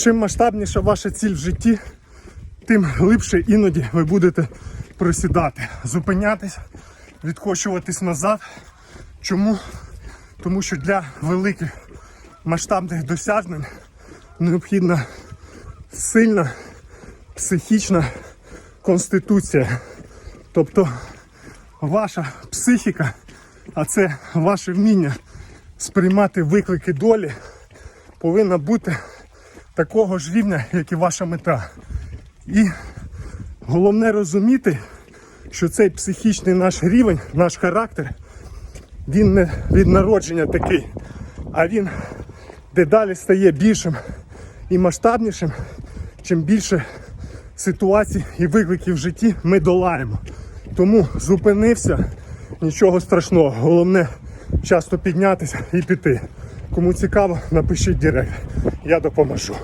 чим масштабніша ваша ціль в житті, тим глибше іноді ви будете просідати, зупинятись, відкочуватись назад. Чому? Тому що для великих масштабних досягнень необхідна сильна психічна конституція. Тобто ваша психіка, а це ваше вміння сприймати виклики долі, повинна бути такого ж рівня, як і ваша мета. І головне розуміти, що цей психічний наш рівень, наш характер, він не від народження такий, а він дедалі стає більшим і масштабнішим, чим більше ситуацій і викликів в житті ми долаємо. Тому зупинився, нічого страшного. Головне часто піднятися і піти. Кому цікаво, напишіть директ. Я допоможу.